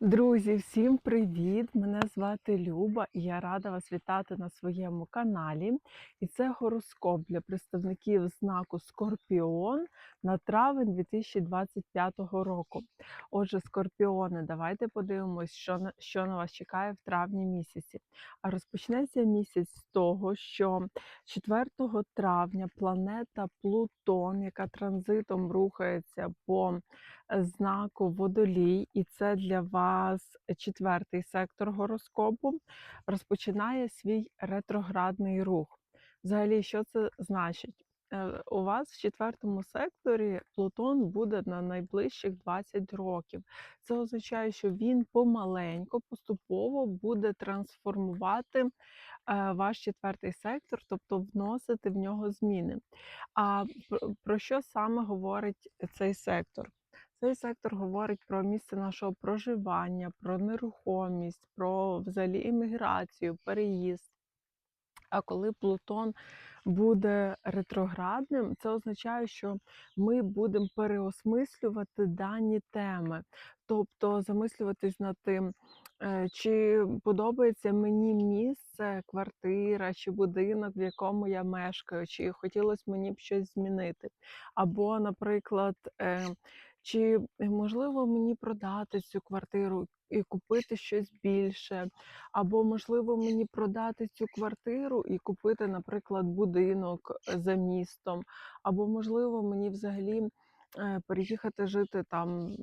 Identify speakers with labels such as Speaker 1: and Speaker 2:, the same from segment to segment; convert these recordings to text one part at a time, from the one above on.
Speaker 1: Друзі, всім привіт! Мене звати Люба і я рада вас вітати на своєму каналі. І це гороскоп для представників знаку Скорпіон на травень 2025 року. Отже, скорпіони, давайте подивимось, що на, що на вас чекає в травні місяці. А розпочнеться місяць з того, що 4 травня планета Плутон, яка транзитом рухається по знаку Водолій, і це для вас четвертий сектор гороскопу, розпочинає свій ретроградний рух. Взагалі, що це значить? Е, У вас в четвертому секторі Плутон буде на найближчих 20 років. Це означає, що він помаленько, поступово буде трансформувати е, ваш четвертий сектор, тобто вносити в нього зміни. А про- про що саме говорить цей сектор? Цей сектор говорить про місце нашого проживання, про нерухомість, про взагалі імміграцію, переїзд. А коли Плутон буде ретроградним, це означає, що ми будемо переосмислювати дані теми, тобто замислюватись над тим, е, чи подобається мені місце, квартира чи будинок, в якому я мешкаю, чи хотілося мені б щось змінити. Або, наприклад, е, чи можливо мені продати цю квартиру і купити щось більше, або, можливо, мені продати цю квартиру і купити, наприклад, будинок е, за містом, або, можливо, мені взагалі е, переїхати жити там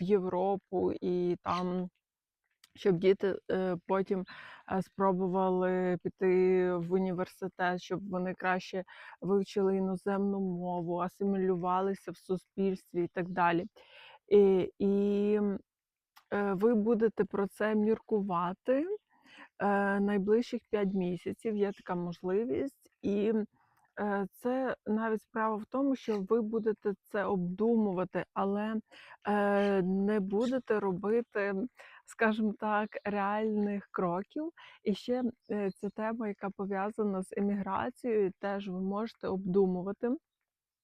Speaker 1: в Європу і там. Щоб діти е, потім е, спробували піти в університет, щоб вони краще вивчили іноземну мову, асимілювалися в суспільстві і так далі. І, і е, ви будете про це міркувати найближчих 5 місяців. Є така можливість, і це навіть справа в тому, що ви будете це обдумувати, але е, не будете робити, скажімо так, реальних кроків. І ще е, ця тема, яка пов'язана з еміграцією, теж ви можете обдумувати.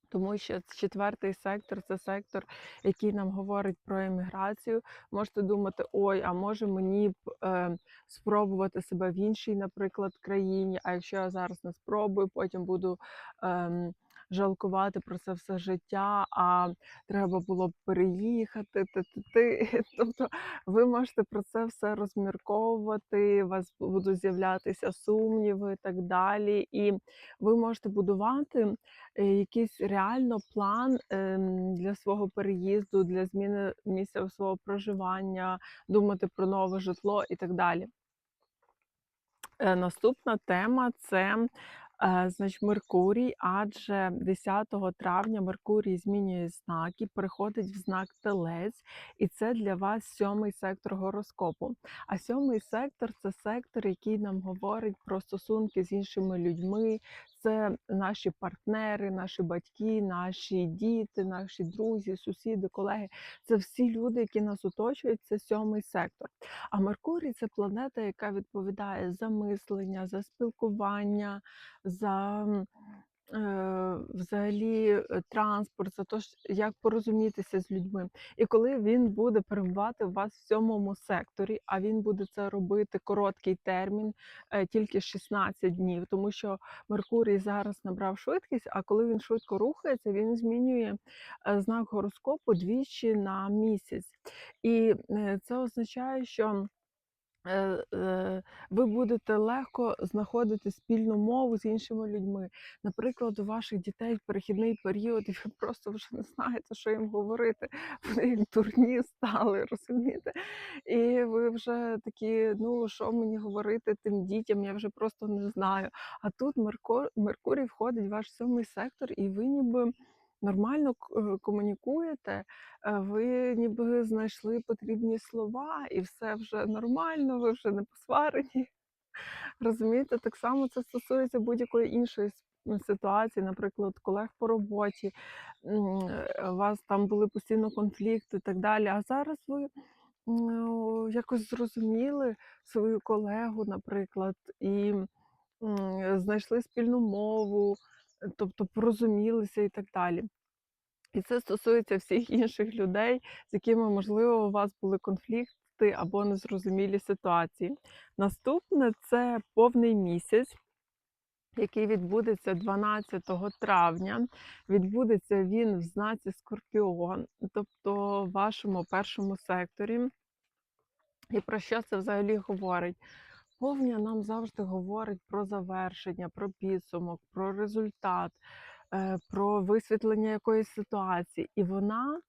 Speaker 1: Тому що четвертий сектор це сектор, який нам говорить про еміграцію. Можете думати, ой, а може мені б е, спробувати себе в іншій, наприклад, країні. А якщо я зараз не спробую, потім буду е, жалкувати про це все життя, а треба було б переїхати. Ти-ти-ти. Тобто ви можете про це все розмірковувати, у вас будуть з'являтися сумніви і так далі. І ви можете будувати е, якийсь реально план ем, для свого переїзду, для зміни місця свого проживання, думати про нове житло і так далі. Е, Наступна тема це значить, Меркурій, адже 10 травня Меркурій змінює знаки, переходить в знак Телець, і це для вас сьомий сектор гороскопу. А сьомий сектор це сектор, який нам говорить про стосунки з іншими людьми. Це наші партнери, наші батьки, наші діти, наші друзі, сусіди, колеги. Це всі люди, які нас оточують. Це сьомий сектор. А Меркурій це планета, яка відповідає за мислення, за спілкування, за е, взагалі е, транспорт, за те, як порозумітися з людьми. І коли він буде перебувати у вас в сьомому секторі, а він буде це робити короткий термін, е, тільки 16 днів, тому що Меркурій зараз набрав швидкість, а коли він швидко рухається, він змінює е, знак гороскопу двічі на місяць. І е, це означає, що ви будете легко знаходити спільну мову з іншими людьми. Наприклад, у ваших дітей перехідний період, і ви просто вже не знаєте, що їм говорити. Вони як дурні стали, розумієте? І ви вже такі, ну що мені говорити тим дітям, я вже просто не знаю. А тут Меркурій входить в ваш сьомий сектор, і ви ніби. Нормально е, комунікуєте, е, ви ніби знайшли потрібні слова, і все вже нормально, ви вже не посварені. Розумієте, так само це стосується будь-якої іншої ситуації, наприклад, колег по роботі, е, у вас там були постійно конфлікти і так далі. А зараз ви м, якось зрозуміли свою колегу, наприклад, і знайшли спільну мову, тобто порозумілися і так далі. І це стосується всіх інших людей, з якими, можливо, у вас були конфлікти або незрозумілі ситуації. Наступне це повний місяць, який відбудеться 12 травня. Відбудеться він в знаці Скорпіон, тобто в вашому першому секторі. І про що це взагалі говорить? Повня нам завжди говорить про завершення, про підсумок, про результат, е, про висвітлення якоїсь ситуації. І вона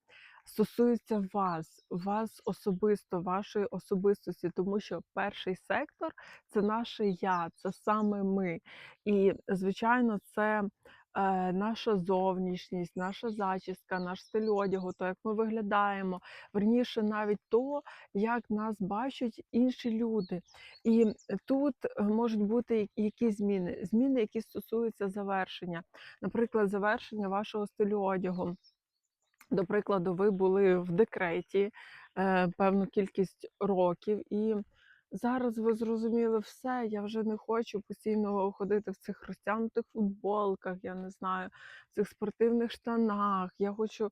Speaker 1: стосується вас, вас особисто, вашої особистості, тому що перший сектор це наше я, це саме ми. І, звичайно, це наша зовнішність, наша зачіска, наш стиль одягу, то як ми виглядаємо, верніше навіть то, як нас бачать інші люди. І тут е, можуть бути якісь зміни, зміни, які стосуються завершення, наприклад, завершення вашого стилю одягу. До прикладу, ви були в декреті е, певну кількість років, і зараз ви зрозуміли все. Я вже не хочу постійно ходити в цих розтягнутих футболках, я не знаю, в цих спортивних штанах. Я хочу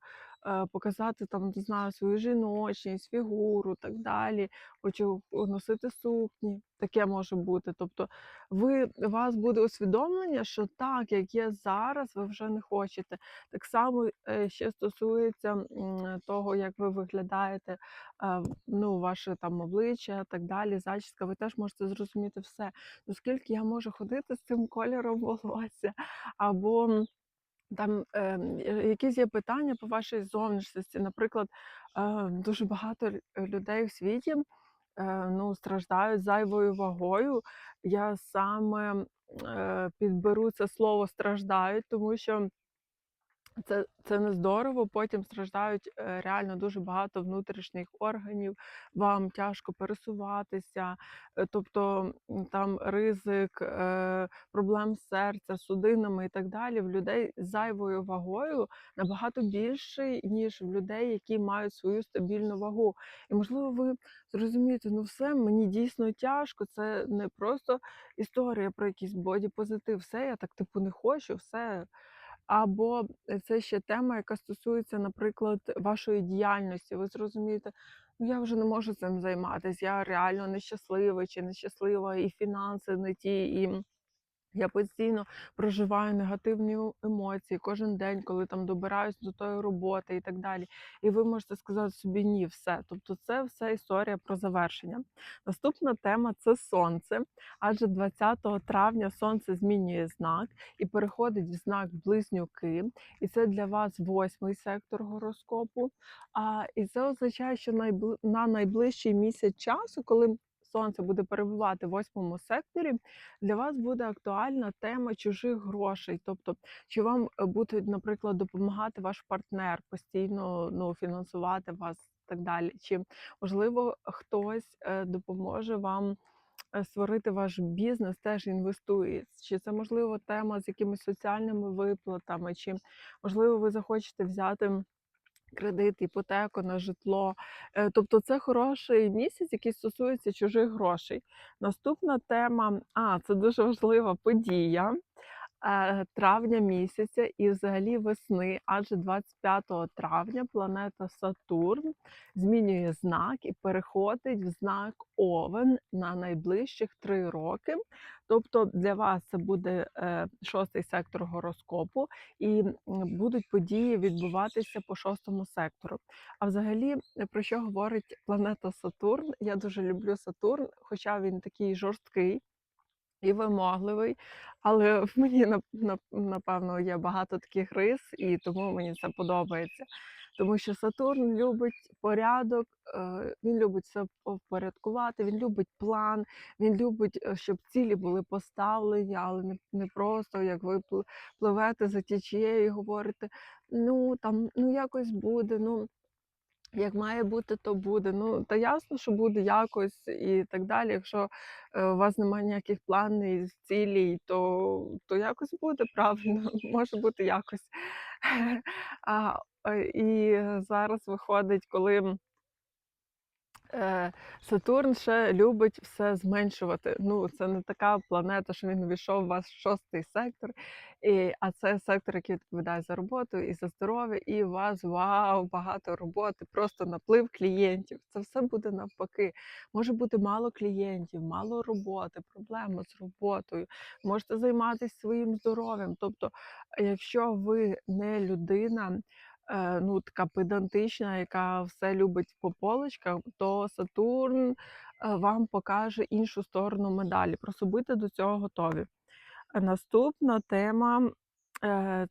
Speaker 1: показати там, не знаю, свою жіночність, фігуру, так далі. Хочу носити сукні. Таке може бути. Тобто, ви у вас буде усвідомлення, що так, як є зараз, ви вже не хочете. Так само е, ще стосується того, як ви виглядаєте, е, ну, ваше там обличчя, так далі, зачіска, ви теж можете зрозуміти все. Наскільки я можу ходити з цим кольором волосся, або там е, якісь є питання по вашій зовнішності. Наприклад, е, дуже багато людей в світі е, ну, страждають зайвою вагою. Я саме е, підберу це слово страждають, тому що. Це це не здорово. Потім страждають е, реально дуже багато внутрішніх органів, вам тяжко пересуватися, е, тобто там ризик е, проблем серця, судинами і так далі. В людей з зайвою вагою набагато більший, ніж в людей, які мають свою стабільну вагу. І можливо, ви зрозумієте, ну все, мені дійсно тяжко. Це не просто історія про якийсь бодіпозитив. Все, я так типу не хочу, все. Або е, це ще тема, яка стосується, наприклад, вашої діяльності. Ви зрозумієте, ну я вже не можу цим займатися, я реально нещаслива чи нещаслива, і фінанси не ті, і я постійно проживаю негативні емоції кожен день, коли там добираюсь до тої роботи і так далі. І ви можете сказати собі ні, все. Тобто, це все історія про завершення. Наступна тема це сонце. Адже 20 травня сонце змінює знак і переходить в знак близнюки. І це для вас восьмий сектор гороскопу. А, і це означає, що на найближчий місяць часу, коли Сонце буде перебувати в восьмому секторі, для вас буде актуальна тема чужих грошей. Тобто, чи вам е, буде, наприклад, допомагати ваш партнер постійно ну, фінансувати вас так далі. Чи, можливо, хтось е, допоможе вам е, створити ваш бізнес, теж інвестує. Чи це можливо тема з якимись соціальними виплатами, чи можливо ви захочете взяти кредит, іпотеку на житло. Е, Тобто це хороший місяць, який стосується чужих грошей. Наступна тема, а це дуже важлива подія травня місяця і взагалі весни, адже 25 травня планета Сатурн змінює знак і переходить в знак Овен на найближчих три роки. Тобто для вас це буде е, шостий сектор гороскопу, і будуть події відбуватися по шостому сектору. А взагалі, е, про що говорить планета Сатурн? Я дуже люблю Сатурн, хоча він такий жорсткий і вимогливий, але в мені нап- нап- напевно є багато таких рис, і тому мені це подобається. Тому що Сатурн любить порядок, е, він любить все впорядкувати, він любить план, він любить, е, щоб цілі були поставлені, але не, просто як ви пливете за течією і говорите, ну там ну якось буде. ну як має бути, то буде. Ну, та ясно, що буде якось і так далі. Якщо е, у вас немає ніяких планів, цілей, то, то якось буде правильно, може бути якось. А, е, і зараз виходить, коли Сатурн ще любить все зменшувати. Ну, це не така планета, що він увійшов у вас в шостий сектор, і, а це сектор, який відповідає за роботу і за здоров'я, і у вас вау, багато роботи, просто наплив клієнтів. Це все буде навпаки. Може бути мало клієнтів, мало роботи, проблеми з роботою. Можете займатися своїм здоров'ям. Тобто, якщо ви не людина, е, ну, така педантична, яка все любить по полочках, то Сатурн, е, вам покаже іншу сторону медалі. Просто будьте до цього готові. Наступна тема,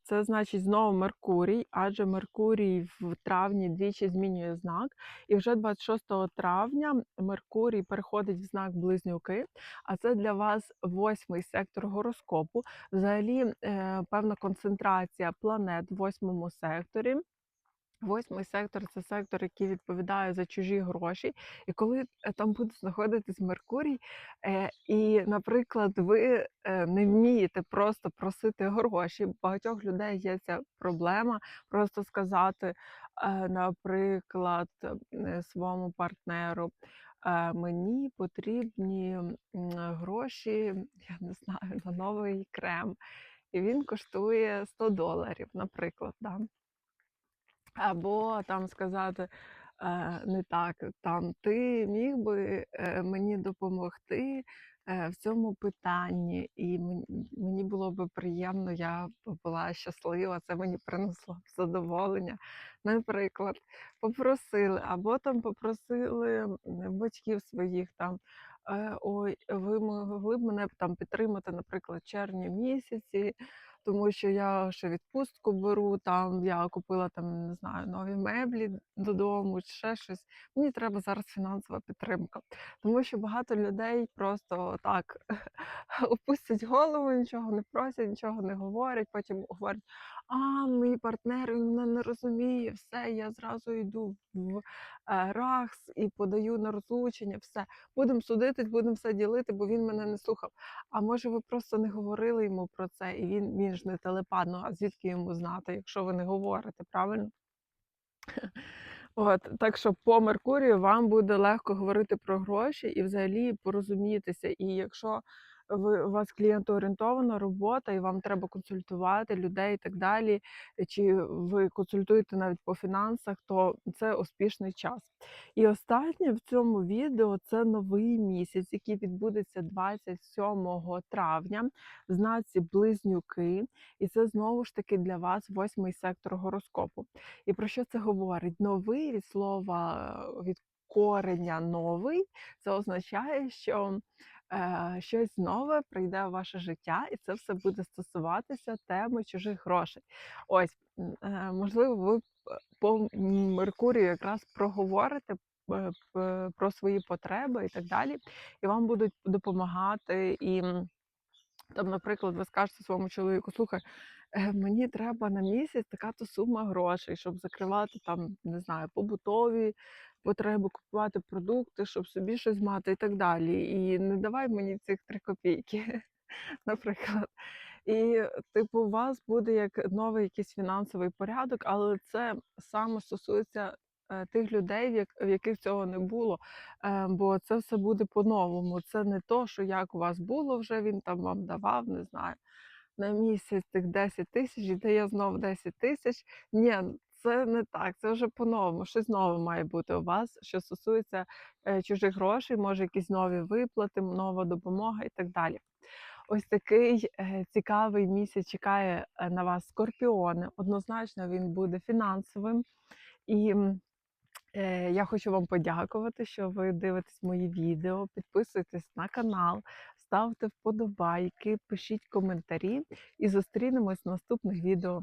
Speaker 1: це значить знову Меркурій, адже Меркурій в травні двічі змінює знак. І вже 26 травня Меркурій переходить в знак Близнюки, а це для вас восьмий сектор гороскопу. Взагалі, е, певна концентрація планет в восьмому секторі. Восьмий сектор це сектор, який відповідає за чужі гроші. І коли е, там буде знаходитись Меркурій, е, і, наприклад, ви е, не вмієте просто просити гроші, багатьох людей є ця проблема просто сказати, наприклад, своєму партнеру. Мені потрібні гроші, я не знаю, на новий крем. І він коштує 100 доларів, наприклад. Да? Або там сказати, е, не так, там ти міг би е, мені допомогти е, в цьому питанні, і мені, було би приємно, я була щаслива, це мені принесло задоволення. Наприклад, попросили, або там попросили батьків своїх там. Ой, ви могли б мене там підтримати, наприклад, в червні місяці, тому що я ще відпустку беру, там я купила там, не знаю, нові меблі додому, чи ще щось. Мені треба зараз фінансова підтримка. Тому що багато людей просто так опустять голову, нічого не просять, нічого не говорять. Потім говорять: а мій партнер він мене не розуміє, все, я зразу йду в е, РАГС і подаю на розлучення, все. Будемо судитись, будемо все ділити, бо він мене не слухав. А може, ви просто не говорили йому про це, і він, він ж не телепат, ну а звідки йому знати, якщо ви не говорите, правильно? От, так що по Меркурію вам буде легко говорити про гроші і взагалі порозумітися. І якщо ви, у вас клієнтоорієнтована робота, і вам треба консультувати людей і так далі, чи ви консультуєте навіть по фінансах, то це успішний час. І останнє в цьому відео це новий місяць, який відбудеться 27 травня в знаці Близнюки. І це знову ж таки для вас восьмий сектор гороскопу. І про що це говорить? Новий від слова від кореня новий, це означає, що щось нове прийде в ваше життя, і це все буде стосуватися теми чужих грошей. Ось, е, можливо, ви по Меркурію якраз проговорите. е, Про свої потреби і так далі, і вам будуть допомагати і там, наприклад, ви скажете своєму чоловіку: слухай, е, мені треба на місяць така-то сума грошей, щоб закривати там, не знаю, побутові потреби, купувати продукти, щоб собі щось мати і так далі. І не давай мені цих три копійки, наприклад. І, типу, у вас буде як новий якийсь фінансовий порядок, але це саме стосується. е, Тих людей, в яких цього не було, Е, бо це все буде по-новому. Це не то, що як у вас було вже, він там вам давав, не знаю, на місяць тих 10 тисяч, і дає знов 10 тисяч. Ні, це не так, це вже по-новому. Щось нове має бути у вас, що стосується е, чужих грошей, може якісь нові виплати, нова допомога і так далі. Ось такий е, цікавий місяць чекає е, на вас скорпіони. Однозначно він буде фінансовим. І Я хочу вам подякувати, що ви дивитесь мої відео. Підписуйтесь на канал, ставте вподобайки, пишіть коментарі і зустрінемось в наступних відео.